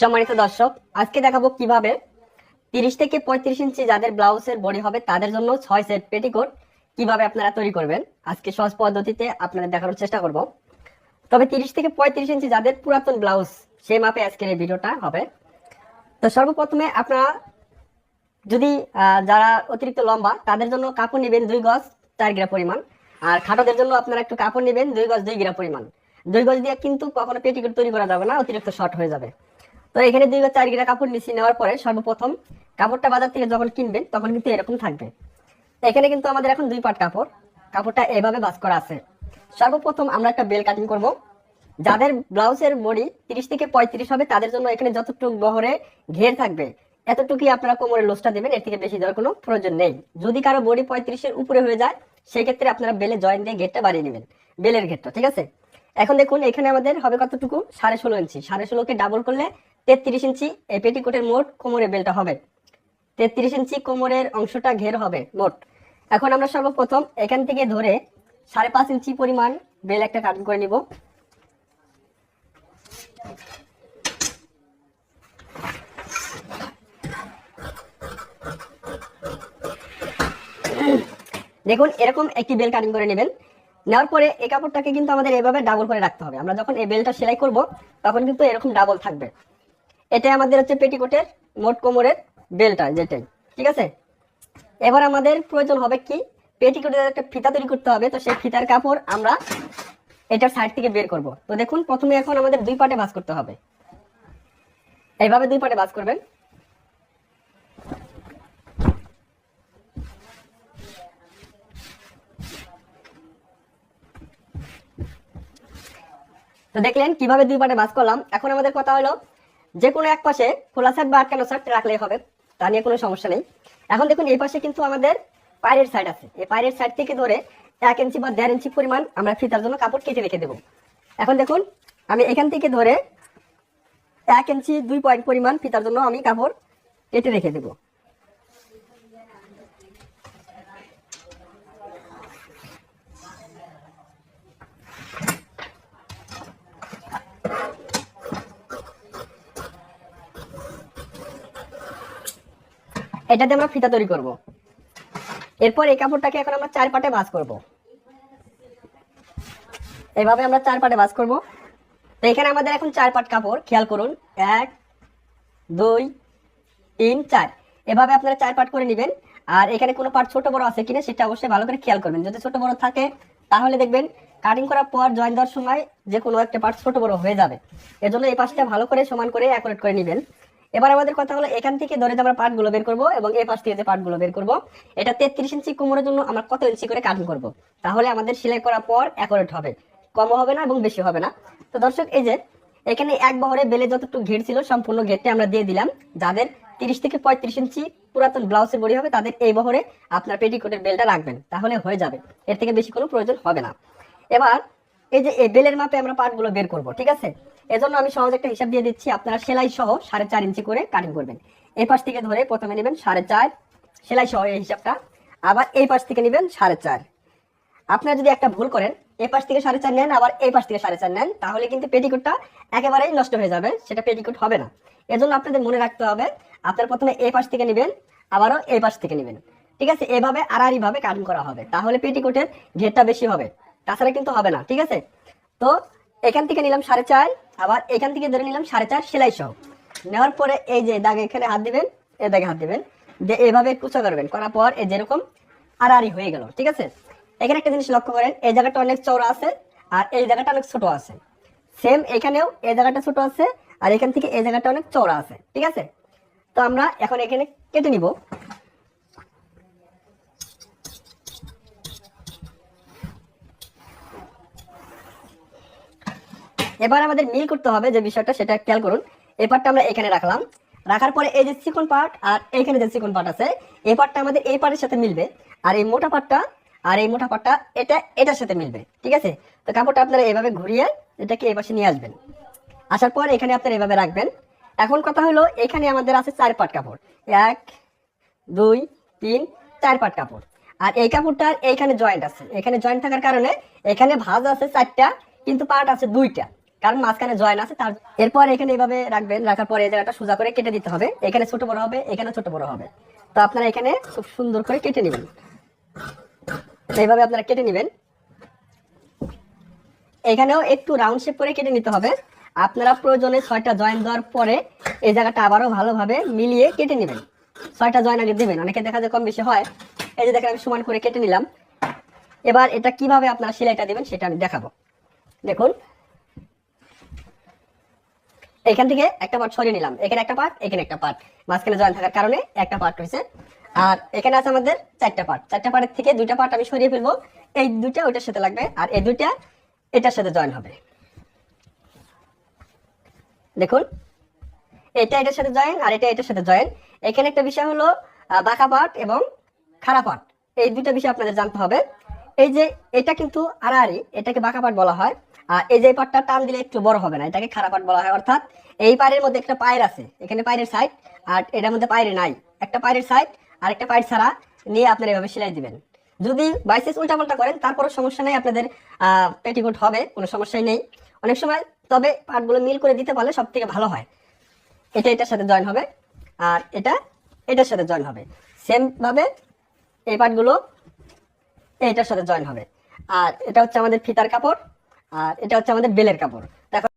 সম্মানিত দর্শক, আজকে দেখাবো কীভাবে তিরিশ থেকে পঁয়ত্রিশ ইঞ্চি যাদের ব্লাউজের বডি হবে তাদের জন্য ছয় সেট পেটিকোট কীভাবে আপনারা তৈরি করবেন, আজকে সহজ পদ্ধতিতে আপনাদের দেখানোর চেষ্টা করব। তবে তিরিশ থেকে পঁয়ত্রিশ ইঞ্চি যাদের পুরাতন ব্লাউজ, সেই মাপে আজকের এই ভিডিওটা হবে। তো সর্বপ্রথমে আপনারা যদি যারা অতিরিক্ত লম্বা, তাদের জন্য কাপড় নেবেন দুই গজ চার গ্রা পরিমাণ। আর খাটোদের জন্য আপনারা একটু কাপড় নেবেন দুই গজ দুই গ্রা পরিমাণ। দুই গজ দিয়ে কিন্তু কখনো পেটিকোট তৈরি করা যাবে না, অতিরিক্ত শর্ট হয়ে যাবে। তো এখানে দুই গজ চার গ্রা কাপড় নিচে নেওয়ার পরে সর্বপ্রথম কাপড়টা বাজার থেকে যখন কিনবেন, তখন কিন্তু এরকম থাকবে। এখানে কিন্তু আমাদের এখন দুই পাট কাপড়। কাপড়টা এভাবে বাস করা আছে। সর্বপ্রথম আমরা একটা বেল কাটিং করব। যাদের ব্লাউজের বডি তিরিশ থেকে পঁয়ত্রিশ হবে, তাদের জন্য এখানে যতটুকু বহরে ঘের থাকবে, এতটুকুই আপনারা কোমরে লোসটা দেবেন। এর থেকে বেশি দেওয়ার কোনো প্রয়োজন নেই। যদি কারও বডি পঁয়ত্রিশের উপরে হয়ে যায়, সেই ক্ষেত্রে আপনারা বেলে জয়েন দিয়ে ঘেরটা বাড়িয়ে নেবেন। বেলের ঘেরটা, ঠিক আছে? এখন দেখুন, এখানে আমাদের হবে কতটুকু? সাড়ে ষোলো ইঞ্চি। সাড়ে ষোলোকে ডাবল করলে তেত্রিশ ইঞ্চি এই পেটিকোটের মোট কোমরের বেলটা হবে। তেত্রিশ ইঞ্চি কোমরের অংশটা ঘের হবে মোট। এখন আমরা সর্বপ্রথম এখান থেকে ধরে সাড়ে পাঁচ ইঞ্চি পরিমাণ বেল একটা কাটিং করে নিব। দেখুন, এরকম একটি বেল কাটিং করে নেবেন। নেওয়ার পরে এই কাপড়টাকে কিন্তু আমাদের এভাবে ডাবল করে রাখতে হবে। আমরা যখন এই বেলটা সেলাই করব, তখন কিন্তু এরকম ডাবল থাকবে। এটাই আমাদের হচ্ছে পেটিকোটের মোট কোমরের বেলটা, যেটাই, ঠিক আছে? এবার আমাদের প্রয়োজন হবে কি? পেটিকোটের একটা ফিতা তৈরি করতে হবে, তো সেই ফিতার কাপড় আমরা এটার সাইড থেকে বের করব। তো দেখুন, প্রথমে এখন আমাদের দুই পাটে ভাঁজ করতে হবে। এইভাবে দুই পাটে ভাঁজ করবেন। তো দেখলেন কীভাবে দুই পাটে ভাঁজ করলাম। এখন আমাদের কথা হলো যে কোনো এক পাশে খোলা সাইড বা আটকানো সাইড রাখলেই হবে, তা নিয়ে কোনো সমস্যা নেই। এখন দেখুন, এই পাশে কিন্তু আমাদের পায়ের সাইড আছে। এই পায়ের সাইড থেকে ধরে এক ইঞ্চি বা দেড় ইঞ্চি পরিমাণ আমরা ফিতার জন্য কাপড় কেটে রেখে দেবো। এখন দেখুন, আমি এখান থেকে ধরে এক ইঞ্চি দুই পয়েন্ট পরিমাণ ফিতার জন্য আমি কাপড় কেটে রেখে দেবো। এটাতে আমরা ফিতা তৈরি করব। এরপর এই কাপড়টাকে এখন আমরা চার পাটে ভাঁজ করব। এভাবে আমরা চার পাটে ভাঁজ করব। তো এখানে আমাদের এখন চার পাট কাপড়, খেয়াল করুন, এক, দুই, তিন, চার। এভাবে আপনারা চার পাট করে নেবেন। আর এখানে কোনো পার্ট ছোট বড় আছে কিনা সেটা অবশ্যই ভালো করে খেয়াল করবেন। যদি ছোট বড় থাকে, তাহলে দেখবেন কাটিং করার পর জয়েন দেওয়ার সময় যে কোনো একটা পার্ট ছোট বড় হয়ে যাবে। এজন্য এই পাশটা ভালো করে সমান করে অ্যাকুরেট করে নেবেন। এবার আমাদের কথা হলো, এখান থেকে ধরে আমরা পার্টগুলো বের করব এবং এই পাশ থেকে যে পার্টগুলো বের করব, এটা তেত্রিশ ইঞ্চি কোমরের জন্য আমরা কত ইঞ্চি করে কাটিং করব? তাহলে আমাদের সেলাই করার পর অ্যাকুরেট হবে। কম হবে না এবং বেশি হবে না। তো দর্শক, এই যে এখানে এক বহরে বেলে যতটুকু ঘের ছিল, সম্পূর্ণ ঘেরটা আমরা দিয়ে দিলাম। যাদের তিরিশ থেকে পঁয়ত্রিশ ইঞ্চি পুরাতন ব্লাউজের বডি হবে, তাদের এই বহরে আপনার পেটিকোটের বেলটা রাখবেন। তাহলে হয়ে যাবে। এর থেকে বেশি কোনো প্রয়োজন হবে না। এবার এই যে বেলের মাপে আমরা পার্টগুলো বের করব, ঠিক আছে? এজন্য আমি সহজ একটা হিসাব দিয়ে দিচ্ছি, আপনারা সেলাই সহ সাড়ে চার ইঞ্চি করে কাটিং করবেন। এই পাশ থেকে ধরে প্রথমে নেবেন সাড়ে চার, সেলাই সহ এই হিসাবটা। আবার এই পাশ থেকে নেবেন সাড়ে চার। আপনারা যদি একটা ভুল করেন, এই পাশ থেকে সাড়ে চার নেন, আবার এই পাশ থেকে সাড়ে চার নেন, তাহলে কিন্তু পেটিকোটটা একেবারেই নষ্ট হয়ে যাবে, সেটা পেটিকোট হবে না। এজন্য আপনাদের মনে রাখতে হবে, আপনারা প্রথমে এই পাশ থেকে নেবেন, আবারও এই পাশ থেকে নেবেন। ঠিক আছে? এভাবে আড়াআড়ি ভাবে কাটিং করা হবে, তাহলে পেটিকোটের ঘেরটা বেশি হবে। তাছাড়া কিন্তু হবে না, ঠিক আছে? তো এখান থেকে নিলাম সাড়ে চার, আবার এখান থেকে ধরে নিলাম সাড়ে চার সেলাই সহ। নেওয়ার পরে এই যে দাগে এখানে হাত দিবেন, এই দাগে হাত দিবেন দিয়ে এভাবে কুচো করবেন। করার পর এই যেরকম আড়াআড়ি হয়ে গেল, ঠিক আছে? এখানে একটা জিনিস লক্ষ্য করেন, এই জায়গাটা অনেক চওড়া আছে আর এই জায়গাটা অনেক ছোট আছে। সেম এখানেও এই জায়গাটা ছোট আছে আর এখান থেকে এই জায়গাটা অনেক চওড়া আছে, ঠিক আছে? তো আমরা এখন এখানে কেটে নিব। এবার আমাদের মিল করতে হবে যে বিষয়টা, সেটা খেয়াল করুন। এই পার্টটা আমরা এখানে রাখলাম। রাখার পরে এই যে চিকন পার্ট আর এইখানে যে চিকন পার্ট আছে, এই পার্টটা আমাদের এই পার্টের সাথে মিলবে আর এই মোটা পার্টটা আর এই মোটা পার্টটা এটা, এটার সাথে মিলবে, ঠিক আছে? তো কাপড়টা আপনারা এভাবে ঘুরিয়ে এটাকে এই পাশে নিয়ে আসবেন। আসার পর এখানে আপনারা এভাবে রাখবেন। এখন কথা হলো, এখানে আমাদের আছে চার পাট কাপড়। এক, দুই, তিন, চার পাট কাপড়। আর এই কাপড়টার এইখানে জয়েন্ট আছে। এখানে জয়েন্ট থাকার কারণে এখানে ভাঁজ আছে চারটা, কিন্তু পার্ট আছে দুইটা। কারণ মাঝখানে জয়েন আছে, তার এরপর এখানে এইভাবে রাখবেন, রাখার পরে এই জায়গাটা সোজা করে কেটে দিতে হবে। এখানে ছোট বড় হবে এখানে ছোট বড় হবে। তো আপনারা এখানে খুব সুন্দর করে কেটে নেবেন। এইভাবে আপনারা কেটে নেবেন। এখানেও একটু রাউন্ড শেপ করে কেটে নিতে হবে। আপনারা প্রয়োজনে ছয়টা জয়েন দেওয়ার পরে এই জায়গাটা আবারও ভালোভাবে মিলিয়ে কেটে নেবেন। ছয়টা জয়েন আগে দেবেন। অনেকে দেখা যায় কম বেশি হয়। এই যে দেখেন আমি সমান করে কেটে নিলাম। এবার এটা কীভাবে আপনারা সেলাইটা দেবেন সেটা আমি দেখাবো। দেখুন এখান থেকে একটা পার্ট সরিয়ে নিলাম। এখানে একটা পার্ট এখানে একটা পার্ট মাঝখানে জয়েন থাকার কারণে একটা পার্ট হয়েছে আর এখানে আছে আমাদের চারটা পার্ট চারটা পার্টের থেকে দুইটা পার্ট আমি সরিয়ে ফেলব। এই দুইটা ওইটার সাথে লাগবে। আর এই দুইটা এটার সাথে জয়েন হবে। দেখুন, এটা এটার সাথে জয়েন আর এটা এটার সাথে জয়েন। এখানে একটা বিষয় হলো বাঁকা পার্ট এবং খারাপ পার্ট এই দুইটা বিষয় আপনাদের জানতে হবে। এই যে এটা কিন্তু আড়াআড়ি, এটাকে বাঁকা পার্ট বলা হয়। আর এই যে পার্টটা টান দিলে একটু বড় হবে না, এটাকে খারাপ পার্ট বলা হয়। অর্থাৎ এই পায়ের মধ্যে একটা পায়ের আছে, এখানে পায়ের সাইড আর এটার মধ্যে পায়ের নাই। একটা পায়ের সাইড আর একটা পায়ের ছাড়া নিয়ে আপনারা এভাবে সেলাই দিবেন। যদি বাইসেস উল্টাপাল্টা করেন তারপরে সমস্যা নেই, আপনাদের পেটিকোট হবে, কোনো সমস্যাই নেই। অনেক সময় তবে পার্টগুলো মিল করে দিতে পারলে সব থেকে ভালো হয়। এটা এটার সাথে জয়েন হবে, আর এটা এটার সাথে জয়েন হবে। সেম ভাবে এই পার্টগুলো এটার সাথে জয়েন হবে। আর এটা হচ্ছে আমাদের ফিতার কাপড়, আর এটা হচ্ছে আমাদের বেলের কাপড়। দেখো